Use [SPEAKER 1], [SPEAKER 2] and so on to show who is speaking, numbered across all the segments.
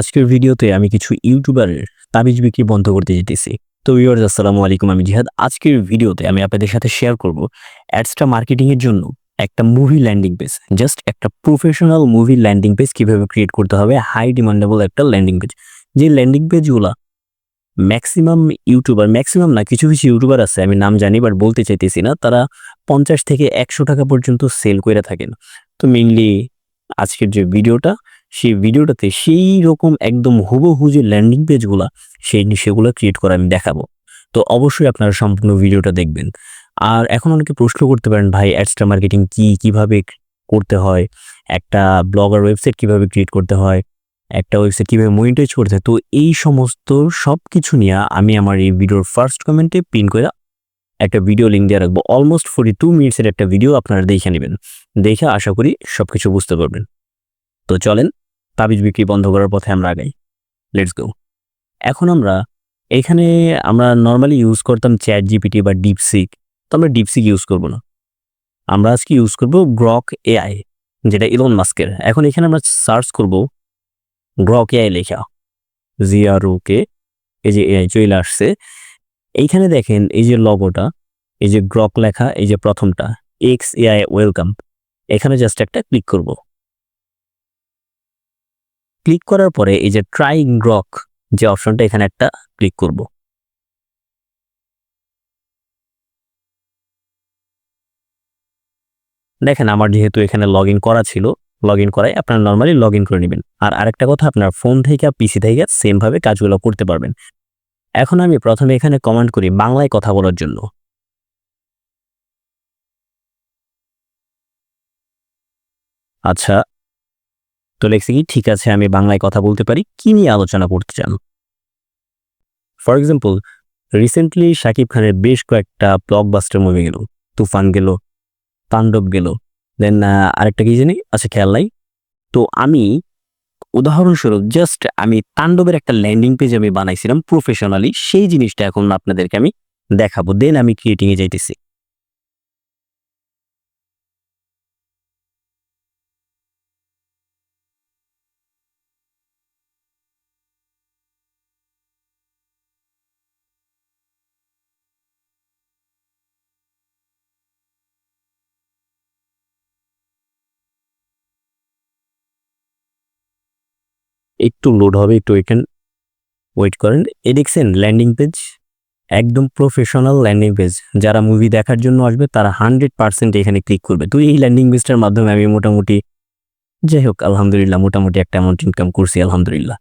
[SPEAKER 1] আজকের ভিডিওতে আমি কিছু ইউটিউবারের তাবিজ বিক্রি বন্ধ করতে যেতেছি। তো ভিউয়ার্স আসসালামু আলাইকুম, আমি জিহাদ। আজকের ভিডিওতে আমি আপনাদের সাথে শেয়ার করব অ্যাডসটা মার্কেটিংয়ের জন্য একটা মুভি ল্যান্ডিং পেজ জাস্ট একটা প্রফেশনাল মুভি ল্যান্ডিং পেজ কীভাবে ক্রিয়েট করতে হবে হাই ডিমান্ডেবল একটা ল্যান্ডিং পেজ যে ল্যান্ডিং পেজগুলো ম্যাক্সিমাম ইউটিউবার ম্যাক্সিমাম না, কিছু কিছু ইউটিউবার আছে, আমি নাম জানি বাট বলতে চাইতেছি না, তারা পঞ্চাশ থেকে একশো টাকা পর্যন্ত সেল করে থাকেন। তো মেইনলি আজকের যে ভিডিওটা সেই ভিডিওটাতে সেই রকম একদম হুবহু যে ল্যান্ডিং পেজগুলা সেই সেগুলো ক্রিয়েট করা আমি দেখাবো। তো অবশ্যই আপনারা সম্পূর্ণ ভিডিওটা দেখবেন। আর এখন অনেকে প্রশ্ন করতে পারেন, ভাই অ্যাডস্টা মার্কেটিং কি, কীভাবে করতে হয়? একটা ব্লগার ওয়েবসাইট কীভাবে ক্রিয়েট করতে হয়? একটা ওয়েবসাইট কীভাবে মনিটাইজ করতে হয়? তো এই সমস্ত সব কিছু নিয়ে আমি আমার এই ভিডিওর ফার্স্ট কমেন্টে পিন করে একটা ভিডিও লিঙ্ক দিয়ে রাখব। অলমোস্ট ফোর্টি টু মিনিটসের একটা ভিডিও আপনারা দেখে নেবেন। দেখে আশা করি সব কিছু বুঝতে পারবেন। তো চলেন তাবিজ বিক্রি বন্ধ করার পথে আমরা আগাই। লেটস গো এখন আমরা এখানে আমরা নর্মালি ইউজ করতাম চ্যাট জিপিটি বা ডিপসিক তো আমরা ডিপসিক ইউজ করব না। আমরা আজকে ইউজ করব গ্রক এআই যেটা ইলন মাস্কের এখন এখানে আমরা সার্চ করব গ্রক এআই লেখা। জিআরও কে এই যে এআই চলে আসছে। এইখানে দেখেন এই যে লগোটা এই যে গ্রক লেখা, এই যে প্রথমটা এক্স এআই ওয়েলকাম এখানে জাস্ট একটা ক্লিক করব। ক্লিক করার পরে এই যে ট্রাই গ্রক যে অপশনটা, এখানে একটা ক্লিক করব। দেখেন আমার যেহেতু এখানে লগ করা ছিল লগ ইন করাই আপনারা নর্মালি লগ করে নেবেন। আর আরেকটা কথা, আপনার ফোন থেকে পিসি থেকে সেমভাবে কাজগুলো করতে পারবেন। এখন আমি প্রথমে এখানে কমান্ড করি বাংলায় কথা বলার জন্য। আচ্ছা তো লেখছি কি, ঠিক আছে, আমি বাংলায় কথা বলতে পারি। কি নিয়ে আলোচনা করতে চান? ফর এক্সাম্পল রিসেন্টলি শাকিব খানের বেশ কয়েকটা ব্লকবাস্টার মুভি গেল। তুফান গেল, তাণ্ডব গেল দেন আরেকটা কি জানি আচ্ছা খেয়াল নাই। তো আমি, উদাহরণস্বরূপ জাস্ট আমি তাণ্ডবের একটা ল্যান্ডিং পেজ আমি বানাইছিলাম প্রফেশনালি সেই জিনিসটা এখন আপনাদেরকে আমি দেখাবো। দেন আমি ক্রিয়েটিংয়ে যাইতেছি। একটু লোড হবে, একটু এখানে ওয়েট করেন। এ দেখছেন ল্যান্ডিং পেজ একদম প্রফেশনাল ল্যান্ডিং পেজ যারা মুভি দেখার জন্য আসবে, তারা হান্ড্রেড পার্সেন্ট এখানে ক্লিক করবে। তো এই ল্যান্ডিং পেজটার মাধ্যমে আমি মোটামুটি, যাই হোক, আলহামদুলিল্লাহ, মোটামুটি একটা অ্যামাউন্ট ইনকাম করছি, আলহামদুলিল্লাহ।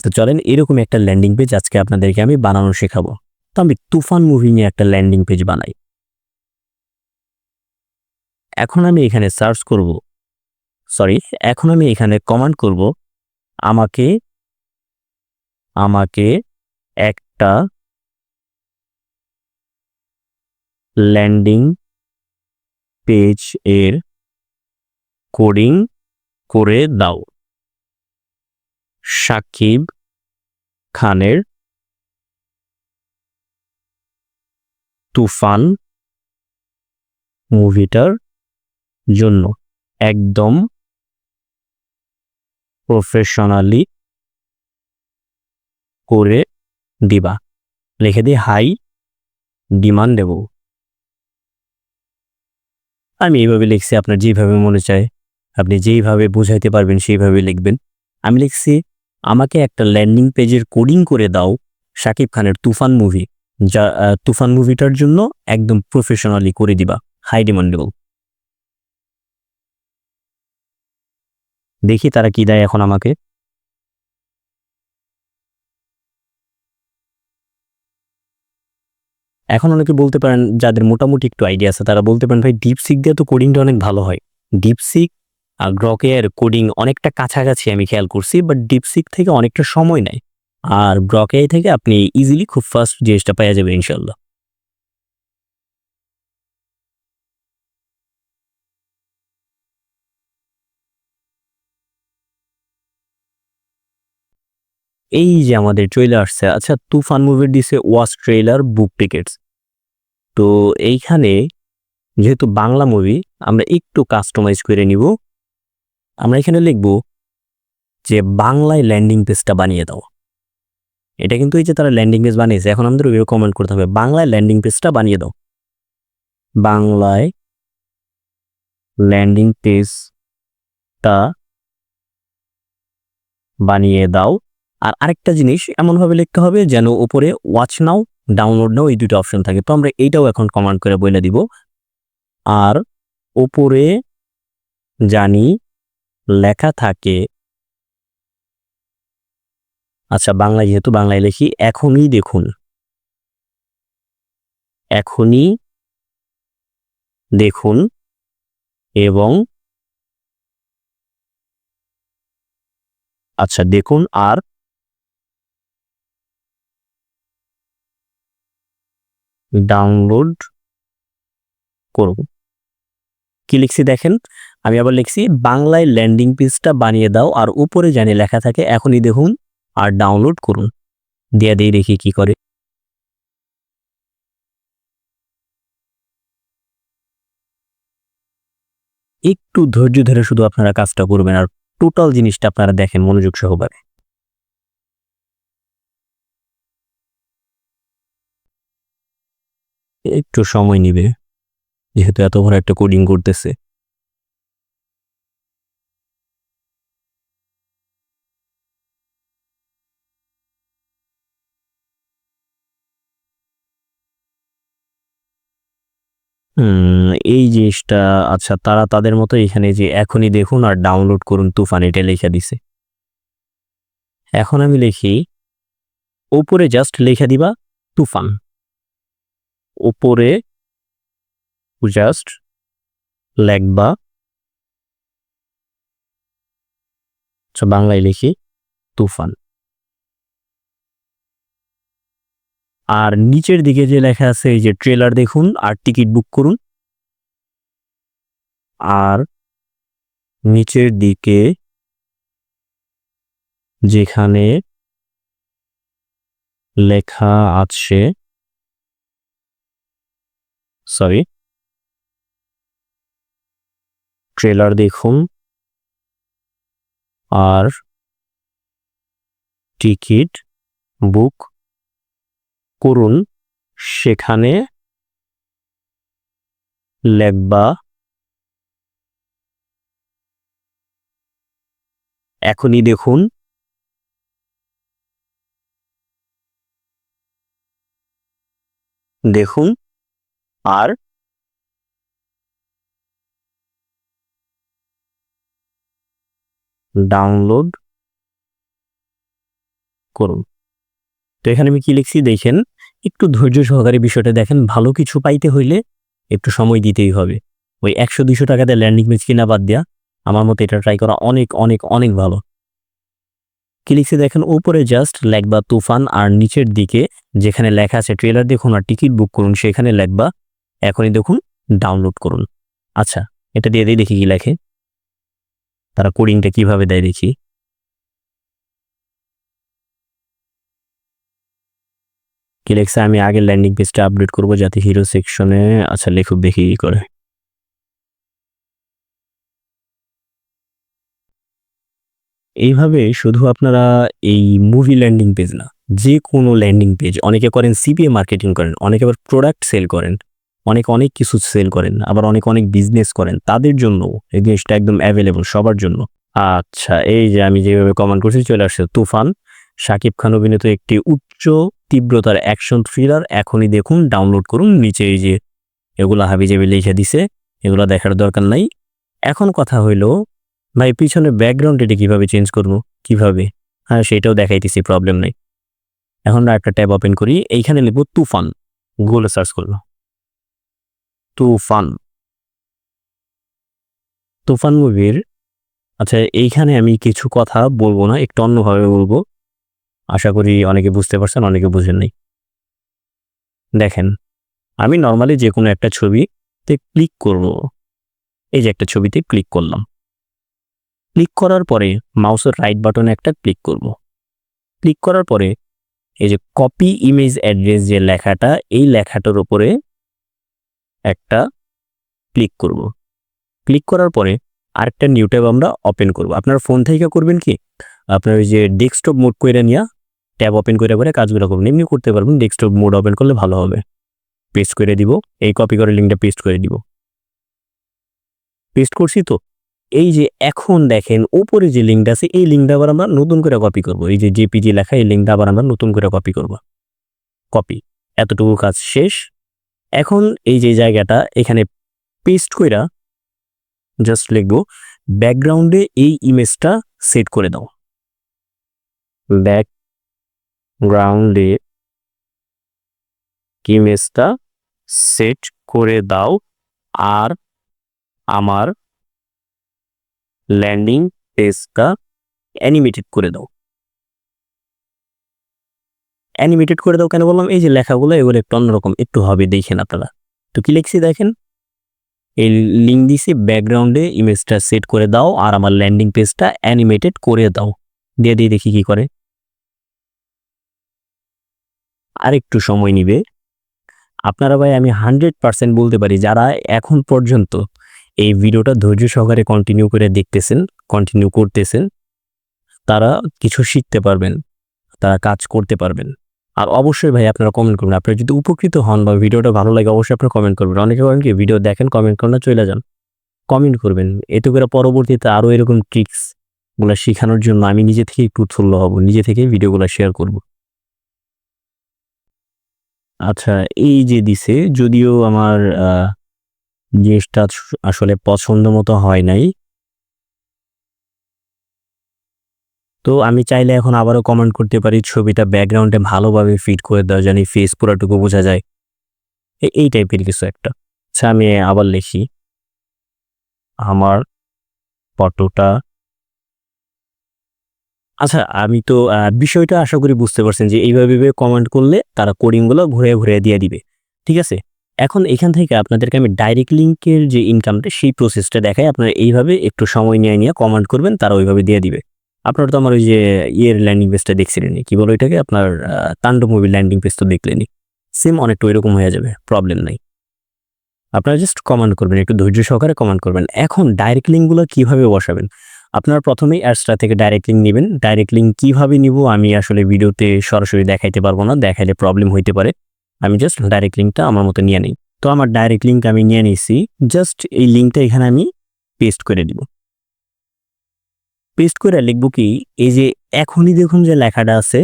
[SPEAKER 1] তো চলেন, এরকম একটা ল্যান্ডিং পেজ আজকে আপনাদেরকে আমি বানানো শেখাবো। তো আমি তুফান মুভি নিয়ে একটা ল্যান্ডিং পেজ বানাই। এখন আমি এখানে সার্চ করব। সরি এখন আমি এখানে কমান্ড করব। আমাকে আমাকে একটা ল্যান্ডিং পেজ এর কোডিং করে দাও। সাকিব খানের তুফান মুভিটার জন্য। একদম প্রফেশনালি করে দিবা। লিখে দিই হাই ডিমান্ড দেব। আমি এইভাবে লিখছি, আপনার যেভাবে মনে চায়, আপনি যেইভাবে বুঝাইতে পারবেন সেইভাবে লিখবেন। আমি লিখছি, আমাকে একটা ল্যান্ডিং পেজের কোডিং করে দাও, শাকিব খানের তুফান মুভি যা তুফান মুভিটার জন্য একদম প্রফেশনালি করে দিবা। হাই ডিমান্ডেবল দেখি তারা কি দেয় এখন আমাকে। এখন অনেকে বলতে পারেন, যাদের মোটামুটি একটু আইডিয়া আছে, তারা বলতে পারেন, ভাই ডিপসিক দিয়ে তো কোডিংটা অনেক ভালো হয়। ডিপসিক আর গ্রকের কোডিং অনেকটা কাছাকাছি আমি খেয়াল করছি বাট ডিপসিক থেকে অনেকটা সময় নেয়। আর গ্রকে থেকে আপনি ইজিলি খুব ফাস্ট জিনিসটা পাওয়া যাবে ইনশাল্লাহ এই যে আমাদের চলে আসছে আচ্ছা তুফান মুভির দিছে ওয়াচ ট্রেলার বুক টিকেটস। তো এইখানে যেহেতু বাংলা মুভি আমরা একটু কাস্টমাইজ করে নিব। আমরা এখানে লিখব যে বাংলায় ল্যান্ডিং পেজটা বানিয়ে দাও। এটা কিন্তু এই যে তারা ল্যান্ডিং পেজ বানিয়েছে, এখন আমাদের ওইভাবে কমেন্ট করতে হবে। বাংলায় ল্যান্ডিং পেজটা বানিয়ে দাও। বাংলায় ল্যান্ডিং পেজটা বানিয়ে দাও। আর আরেকটা জিনিস এমনভাবে লিখতে হবে যেন উপরে ওয়াচ নাও ডাউনলোড নাও এই দুটো অপশন থাকে। তো আমরা এইটাও এখন কমান্ড করে বলে দিব। আর উপরে জানি লেখা থাকে আচ্ছা বাংলায় যেহেতু বাংলায় লিখি, এখনই দেখুন। এখনই দেখুন এবং আচ্ছা দেখুন আর ডাউনলোড করব। কি লিখছি দেখেন? আমি আবার লিখছি, বাংলায় ল্যান্ডিং পেজটা বানিয়ে দাও আর উপরে জানি লেখা থাকে এখনই দেখুন আর ডাউনলোড করুন। দিয়ে দিয়ে দেখি কি করে। একটু ধৈর্য ধরে শুধু আপনারা কাজটা করবেন আর টোটাল জিনিসটা আপনারা দেখেন মনোযোগ সহকারে। একটু সময় নিবে, যেহেতু এত বড় একটা কোডিং করতেছে। এই জিনিসটা আচ্ছা তারা তাদের মতো এখানে যে এখনই দেখুন আর ডাউনলোড করুন, তুফান এটা লেখা দিছে। এখন আমি লিখি ওপরে জাস্ট লেখা দিবা, তুফান। উপরে জাস্ট লেখবা। আচ্ছা বাংলায় লিখি, তুফান। আর নিচের দিকে যে লেখা আছে, এই যে ট্রেলার দেখুন আর টিকিট বুক করুন। আর নিচের দিকে যেখানে লেখা আছে সরি ট্রেলার দেখুন আর টিকিট বুক করুন সেখানে লেখবা এখনই দেখুন দেখুন আর ডাউনলোড করুন। তো এখানে আমি কি লিখছি? দেখেন, একটু ধৈর্য সহকারে বিষয়টা দেখেন। ভালো কিছু পাইতে হইলে একটু সময় দিতেই হবে। ওই একশো দুইশো টাকাতে ল্যান্ডিং পেজ কিনা বাদ দেওয়া আমার মতে এটা ট্রাই করা অনেক অনেক অনেক ভালো। কি লিখছে? দেখেন, উপরে জাস্ট লেখবা তুফান আর নিচের দিকে যেখানে লেখা আছে ট্রেলার দেখুন আর টিকিট বুক করুন, সেখানে লেখবা এখনই দেখুন ডাউনলোড করুন। আচ্ছা এটা দিয়ে দিয়ে দেখি কি লেখে। তারা কোডিংটা কীভাবে দেয় দেখি। কি লেখছে? আমি আগের ল্যান্ডিং পেজটা আপডেট করব যাতে হিরো সেকশনে আচ্ছা লেখক, দেখি কি করে। এইভাবে শুধু আপনারা এই মুভি ল্যান্ডিং পেজ না যে কোনো ল্যান্ডিং পেজ অনেকে করেন সিপিএ মার্কেটিং করেন, অনেকে আবার প্রোডাক্ট সেল করেন। অনেক অনেক কিছু সেল করেন, আবার অনেক অনেক বিজনেস করেন, তাদের জন্য এই জিনিসটা একদম অ্যাভেলেবল সবার জন্য। আচ্ছা এই যে আমি যেভাবে কমেন্ট করছি, চলে আসছে তুফান। শাকিব খান অভিনীত একটি উচ্চ তীব্রতার অ্যাকশন থ্রিলার এখনই দেখুন ডাউনলোড করুন, নিচে এই যে এগুলা হাবিজাবি লিখে দিছে, এগুলা দেখার দরকার নাই। এখন কথা হইল, ভাই, পিছনে ব্যাকগ্রাউন্ড এটি কীভাবে চেঞ্জ করব, কীভাবে? হ্যাঁ সেটাও দেখাইতেছি প্রবলেম নেই। এখন একটা ট্যাব ওপেন করি, এইখানে লিখব তুফান গুগলে সার্চ করব। তুফান। তুফান মুভির আচ্ছা এইখানে আমি কিছু কথা বলব না, একটু অন্যভাবে বলব। আশা করি অনেকে বুঝতে পারছেন, অনেকে বুঝেন নাই। দেখেন, আমি নর্মালি যে কোনো একটা ছবিতে ক্লিক করব। এই যে একটা ছবিতে ক্লিক করলাম। ক্লিক করার পরে মাউসের রাইট বাটনে একটা ক্লিক করব। ক্লিক করার পরে এই যে কপি ইমেজ অ্যাড্রেস যে লেখাটা, এই লেখাটার উপরে একটা ক্লিক করব। ক্লিক করার পরে আরেকটা নিউ ট্যাব আমরা ওপেন করব। আপনার ফোন থেকে করবেন কি? আপনার ওই যে ডেস্কটপ মোড করে নিয়ে ট্যাব ওপেন করে করে কাজগুলো করবেন এমনি করতে পারবেন ডেস্কটপ মোড ওপেন করলে ভালো হবে। পেস্ট করে দিব, এই কপি করে লিঙ্কটা পেস্ট করে দিব। পেস্ট করছি তো। এই যে এখন দেখেন ওপরে যে লিঙ্কটা আছে, এই লিঙ্কটা আবার আমরা নতুন করে কপি করব। এই যে জেপিজি লেখা, এই লিঙ্কটা আবার আমরা নতুন করে কপি করব। কপি এতটুকু কাজ শেষ। এখন এই যে জায়গাটা, এখানে পেস্ট কইরা জাস্ট লিখব ব্যাকগ্রাউন্ডে এই ইমেজটা সেট করে দাও। ব্যাকগ্রাউন্ডে ইমেজটা সেট করে দাও আর আমার ল্যান্ডিং পেজটা অ্যানিমেটেড করে দাও। অ্যানিমেটেড করে দাও কেন বললাম? এই যে লেখাগুলো, এগুলো একটু অন্যরকম, একটু হবে, দেখেন আপনারা। তো কি লিখছি দেখেন? এই লিঙ্ক দিছি ব্যাকগ্রাউন্ডে ইমেজটা সেট করে দাও আর আমার ল্যান্ডিং পেজটা অ্যানিমেটেড করে দাও। দিয়ে দিয়ে দেখি কি করে। আর একটু সময় নিবে। আপনারা ভাই, আমি হান্ড্রেড পার্সেন্ট বলতে পারি, যারা এখন পর্যন্ত এই ভিডিওটা ধৈর্য সহকারে কন্টিনিউ করে দেখতেছেন কন্টিনিউ করতেছেন, তারা কিছু শিখতে পারবেন। তারা কাজ করতে পারবেন। আর অবশ্যই ভাই আপনারা কমেন্ট করবেন। আপনারা যদি উপকৃত হন বা ভিডিওটা ভালো লাগে, অবশ্যই আপনারা কমেন্ট করবেন। অনেকে করেন কি, ভিডিও দেখেন কমেন্ট করেন না, চলে যান। কমেন্ট করবেন। এতে করে পরবর্তীতে আরও এরকম ট্রিক্সগুলো শেখানোর জন্য আমি নিজে থেকে একটু উৎফুল্ল হব। নিজে থেকেই ভিডিওগুলো শেয়ার করব। আচ্ছা এই যে দিছে, যদিও আমার জিনিসটা আসলে পছন্দ মতো হয় নাই তো আমি চাইলে এখন আবারও কমেন্ট করতে পারি, ছবিটা ব্যাকগ্রাউন্ডে ভালোভাবে ফিট করে দেওয়া জানি ফেস পুরাটুকু বোঝা যায়। এই টাইপের কিছু একটা। আচ্ছা আমি আবার লিখি। আমার ফটোটা আচ্ছা আমি তো বিষয়টা আশা করি বুঝতে পারছেন যে এইভাবে কমেন্ট করলে তারা কোডিংগুলো ঘুরে ঘুরে দিয়ে দিবে। ঠিক আছে? এখন এখান থেকে আপনাদেরকে আমি ডাইরেক্ট লিঙ্কের যে ইনকামটা সেই প্রসেসটা দেখাই। আপনারা এইভাবে একটু সময় নিয়ে নিয়ে কমেন্ট করবেন, তারা ওইভাবে দিয়ে দিবে। আপনারা তো আমার ওই যে ইয়ের ল্যান্ডিং পেজটা দেখছিলেন কি বলো এটাকে আপনার তাণ্ডব মুভির ল্যান্ডিং পেজ তো দেখলেনি সেম অনেকটা ওইরকম হয়ে যাবে প্রবলেম নাই। আপনারা জাস্ট কমান্ড করবেন, একটু ধৈর্য সহকারে কমান্ড করবেন। এখন ডাইরেক্ট লিঙ্কগুলো কীভাবে বসাবেন? আপনারা প্রথমেই অ্যাডসটা থেকে ডাইরেক্ট লিঙ্ক নেবেন। ডাইরেক্ট লিঙ্ক কীভাবে নিব আমি আসলে ভিডিওতে সরাসরি দেখাইতে পারব না, দেখাইলে প্রবলেম হইতে পারে। আমি জাস্ট ডাইরেক্ট লিঙ্কটা আমার মতো নিয়ে নিই। তো আমার ডাইরেক্ট লিঙ্ক আমি নিয়ে নিয়েছি জাস্ট এই লিঙ্কটা এখানে আমি পেস্ট করে দিব। পেস্ট করে লিখব কি, এই যে এখনই দেখুন যে লেখাটা আছে,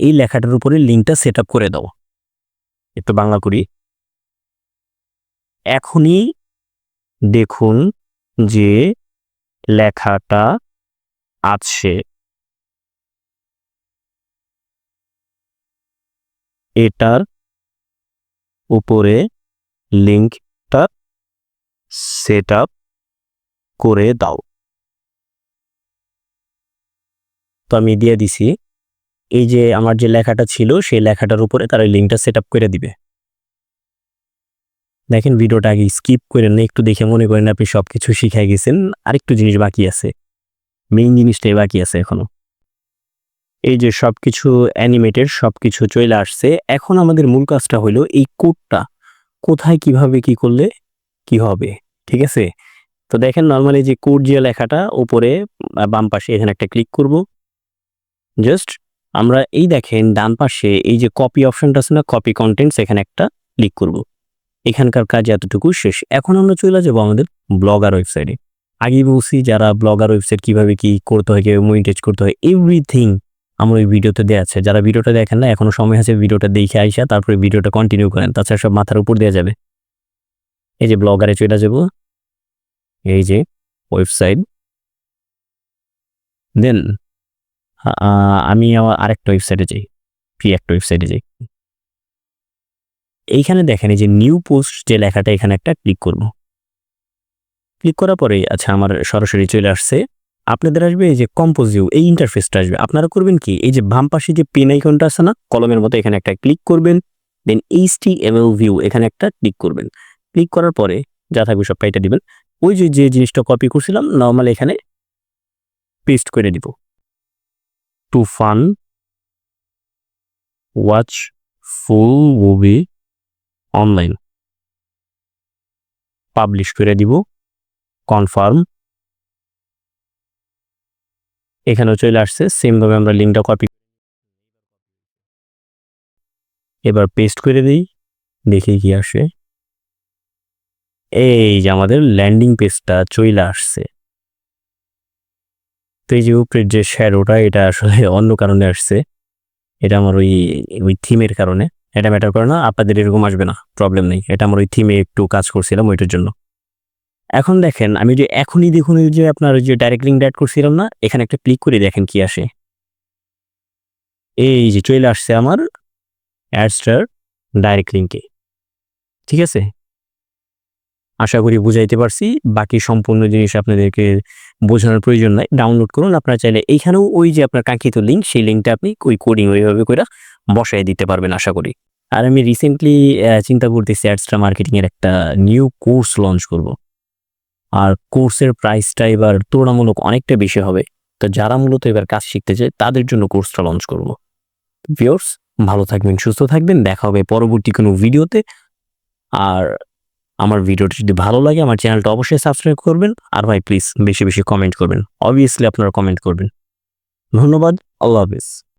[SPEAKER 1] এই লেখাটার উপরে লিঙ্কটা সেট করে দাও। একটু বাংলা করি। এখনই দেখুন যে লেখাটা আছে। এটার উপরে লিঙ্কটা সেট করে দাও। তো আমি দিয়ে দিছি। এই যে আমার যে লেখাটা ছিল সেই লেখাটার উপরে তারা লিঙ্কটা সেট করে দিবে। দেখেন ভিডিওটা আগে স্কিপ করেন না একটু দেখে মনে করেন আপনি সব কিছু শিখাই গেছেন। আরেকটু জিনিস বাকি আছে। মেইন জিনিসটাই বাকি আছে এখনও। এই যে সব কিছু অ্যানিমেটেড সব কিছু চলে আসছে। এখন আমাদের মূল কাজটা হলো এই কোডটা কোথায় কীভাবে কি করলে কি হবে ঠিক আছে? তো দেখেন নর্মালি যে কোড যে লেখাটা আহ, বাম পাশে এখানে একটা ক্লিক করব। জাস্ট আমরা এই দেখেন ডান পাশে এই যে কপি অপশনটা আছে না কপি কন্টেন্টস এখানে একটা ক্লিক করব। এখানকার কাজ এতটুকু শেষ। এখন আমরা চলে যাব আমাদের ব্লগার ওয়েবসাইটে আগেই বলছি, যারা ব্লগার ওয়েবসাইট কীভাবে কি করতে হয়, কীভাবে মনিটাইজ করতে হয় এভরিথিং আমার ওই ভিডিওতে দেওয়া আছে। যারা ভিডিওটা দেখেন না এখনও সময় আছে ভিডিওটা দেখে আইসা, তারপরে ভিডিওটা কন্টিনিউ করেন। তাছাড়া সব মাথার উপর দেওয়া যাবে। এই যে ব্লগারে চলে যাব। এই যে ওয়েবসাইট দেন আমি আরেকটা ওয়েবসাইটে যাই। ফ্রি একটা ওয়েবসাইটে যাই। এইখানে দেখেন, এই যে নিউ পোস্ট যে লেখাটা, এখানে একটা ক্লিক করব। ক্লিক করার পরে আচ্ছা আমার সরাসরি চলে আসছে। আপনাদের আসবে এই যে কম্পোজিউ এই ইন্টারফেসটা আসবে। আপনারা করবেন কি? এই যে বাম পাশে যে পেন আইকনটা আছে না, কলমের মতো এখানে একটা ক্লিক করবেন। দেন এইচটি এমএল ভিউ এখানে একটা ক্লিক করবেন। ক্লিক করার পরে, যা থাকবে সব পাইটা দিবেন। ওই যে যে জিনিসটা কপি করছিলাম নর্মাল এখানে পেস্ট করে দিব। To fun watch full movie online publish করে দিব কনফার্ম এখানেও চলে আসছে সেমভাবে আমরা লিঙ্কটা কপি এবার পেস্ট করে দিই, দেখি কি আসে। এই যে আমাদের ল্যান্ডিং পেজটা চলে আসছে। তো এই যে উপরের যে শ্যাডোটা এটা আসলে অন্য কারণে আসছে। এটা আমার ওই ওই থিমের কারণে। এটা ম্যাটার করে না, আপনাদের এরকম আসবে না প্রবলেম নেই। এটা আমার ওই থিমে একটু কাজ করছিলাম ওইটার জন্য। এখন দেখেন, আমি যে এখনই দেখুন যে আপনার যে ডাইরেক্ট লিঙ্ক অ্যাড করছিলাম না, এখানে একটা ক্লিক করে দেখেন কি আসে। এই যে চলে আসছে আমার অ্যাডস্টার ডাইরেক্ট লিঙ্কে ঠিক আছে? আশা করি বুঝাইতে পারছি। বাকি সম্পূর্ণ জিনিস আপনাদেরকে বোঝানোর প্রয়োজন নাই। ডাউনলোড করুন। আপনারা চাইলে এইখানেও ওই যে আপনার কাঙ্ক্ষিত লিঙ্ক সেই লিঙ্কটা আপনি ওই কোডিং ওইভাবে করে বসাই দিতে পারবেন আশা করি। আর আমি রিসেন্টলি চিন্তা করতেছি অ্যাডস্ট্রা মার্কেটিংয়ের একটা নিউ কোর্স লঞ্চ করব। আর কোর্সের প্রাইসটা এবার তুলনামূলক অনেকটা বেশি হবে। তো যারা মূলত এবার কাজ শিখতে চায়, তাদের জন্য কোর্সটা লঞ্চ করব। ভিওর্স ভালো থাকবেন, সুস্থ থাকবেন। দেখা হবে পরবর্তী কোনো ভিডিওতে আর আমার ভিডিওটি যদি ভালো লাগে, আমার চ্যানেলটা অবশ্যই সাবস্ক্রাইব করবেন। আর ভাই প্লিজ বেশি বেশি কমেন্ট করবেন। অবভিয়াসলি আপনারা কমেন্ট করবেন। ধন্যবাদ। আল্লাহ হাফিজ।